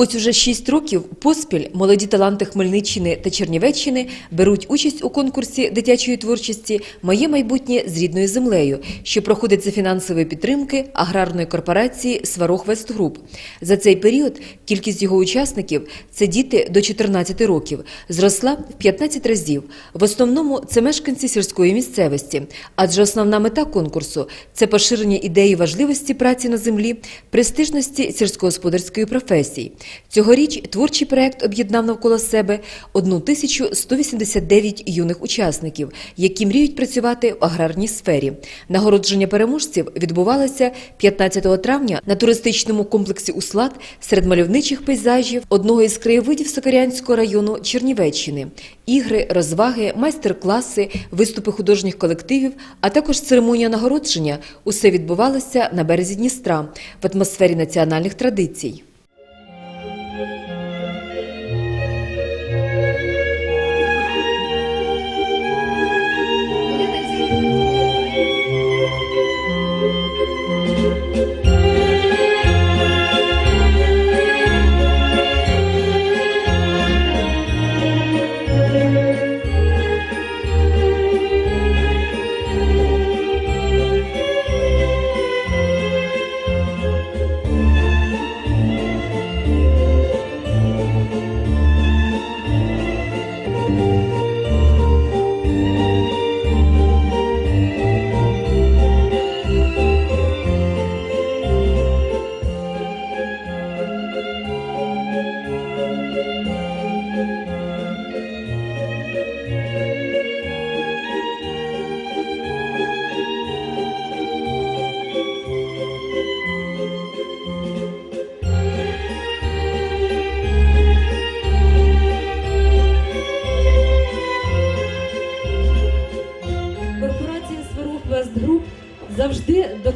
Ось уже шість років поспіль молоді таланти Хмельниччини та Чернівеччини беруть участь у конкурсі дитячої творчості Моє майбутнє з рідною землею, що проходить за фінансової підтримки аграрної корпорації Сварог Вестгруп. За цей період кількість його учасників це діти до 14 років, зросла в 15 разів. В основному це мешканці сільської місцевості, адже основна мета конкурсу це поширення ідеї важливості праці на землі, престижності сільськогосподарської професії. Цьогоріч творчий проект об'єднав навколо себе 1189 юних учасників, які мріють працювати в аграрній сфері. Нагородження переможців відбувалося 15 травня на туристичному комплексі Услад серед мальовничих пейзажів одного із краєвидів Сокирянського району Чернівеччини. Ігри, розваги, майстер-класи, виступи художніх колективів, а також церемонія нагородження – усе відбувалося на березі Дністра в атмосфері національних традицій.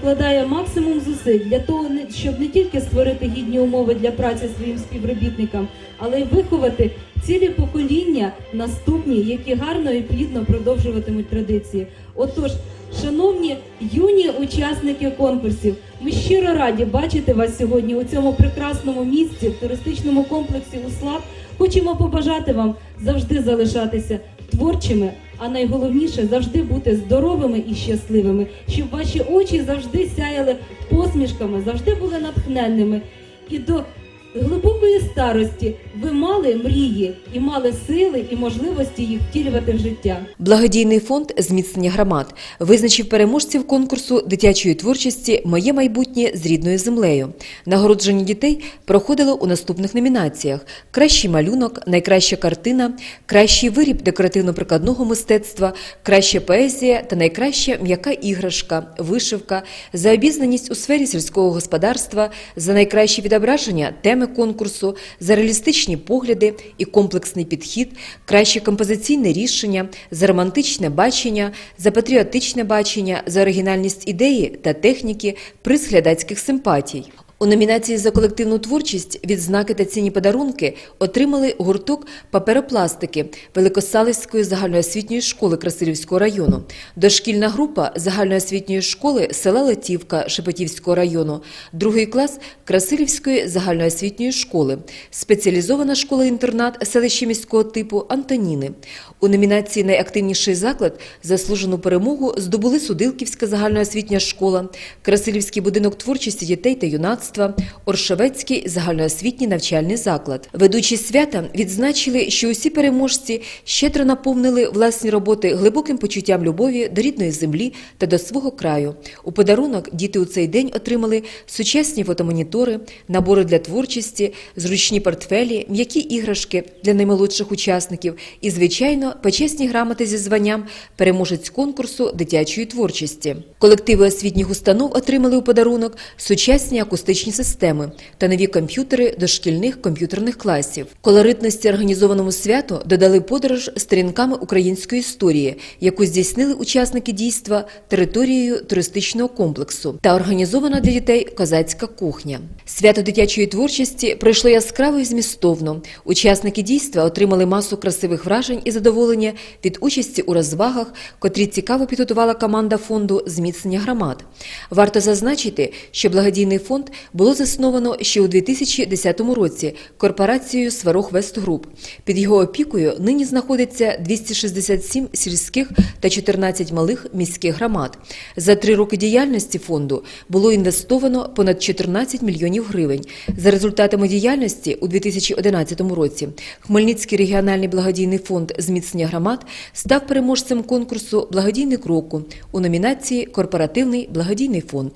Докладає максимум зусиль для того, щоб не тільки створити гідні умови для праці своїм співробітникам, але й виховати цілі покоління наступні, які гарно і плідно продовжуватимуть традиції. Отож, шановні юні учасники конкурсів, ми щиро раді бачити вас сьогодні у цьому прекрасному місці в туристичному комплексі Услад. Хочемо побажати вам завжди залишатися творчими, а найголовніше завжди бути здоровими і щасливими, щоб ваші очі завжди сяяли посмішками, завжди були натхненними. І до глибокої старості ви мали мрії і мали сили і можливості їх втілювати в життя. Благодійний фонд зміцнення громад визначив переможців конкурсу дитячої творчості Моє майбутнє з рідною землею. Нагородження дітей проходило у наступних номінаціях: кращий малюнок, найкраща картина, кращий виріб декоративно-прикладного мистецтва, краща поезія та найкраща м'яка іграшка, вишивка, за обізнаність у сфері сільського господарства, за найкраще відображення теми конкурсу, за реалістичні погляди і комплексний підхід, краще композиційне рішення, за романтичне бачення, за патріотичне бачення, за оригінальність ідеї та техніки, приз глядацьких симпатій. У номінації за колективну творчість відзнаки та цінні подарунки отримали гурток паперопластики Великосалівської загальноосвітньої школи Красилівського району, дошкільна група загальноосвітньої школи села Летівка Шепетівського району, другий клас Красилівської загальноосвітньої школи, спеціалізована школа-інтернат селища міського типу Антоніни. У номінації Найактивніший заклад заслужену перемогу здобули Судилківська загальноосвітня школа, Красилівський будинок творчості дітей та юнацтва, Оршавецький загальноосвітній навчальний заклад. Ведучі свята відзначили, що усі переможці щедро наповнили власні роботи глибоким почуттям любові до рідної землі та до свого краю. У подарунок діти у цей день отримали сучасні фотомонітори, набори для творчості, зручні портфелі, м'які іграшки для наймолодших учасників і, звичайно, почесні грамоти зі званням переможець конкурсу дитячої творчості. Колективи освітніх установ отримали у подарунок сучасні акустичні системи та нові комп'ютери дошкільних комп'ютерних класів. Колоритності організованому святу додали подорож сторінками української історії, яку здійснили учасники дійства територією туристичного комплексу та організована для дітей козацька кухня. Свято дитячої творчості пройшло яскраво і змістовно. Учасники дійства отримали масу красивих вражень і задоволення від участі у розвагах, котрі цікаво підготувала команда фонду зміцнення громад. Варто зазначити, що благодійний фонд було засновано ще у 2010 році корпорацією Сварог Вестгруп. Під його опікою нині знаходиться 267 сільських та 14 малих міських громад. За три роки діяльності фонду було інвестовано понад 14 мільйонів гривень. За результатами діяльності у 2011 році Хмельницький регіональний благодійний фонд зміцнення громад став переможцем конкурсу Благодійник року у номінації Корпоративний благодійний фонд.